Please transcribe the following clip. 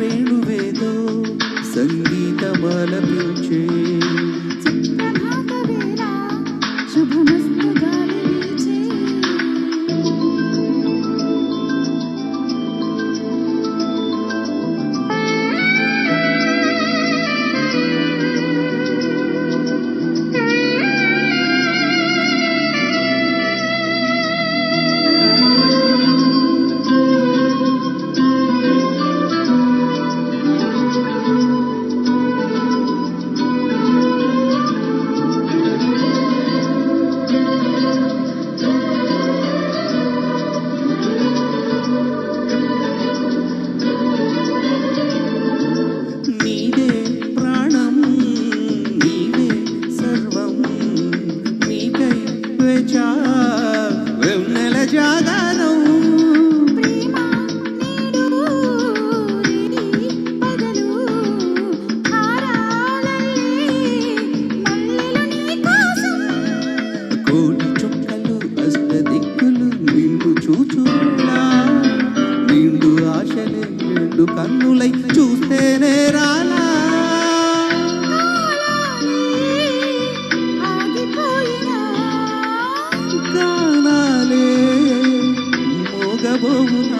ಬೇಳು కోడి చుక్కలు అష్ట దిక్కులు నిన్ను చూచున్నా. నిండు ఆశలే నిండు కన్నులై చూస్తేనే రాలా కానాలే మోగబోనా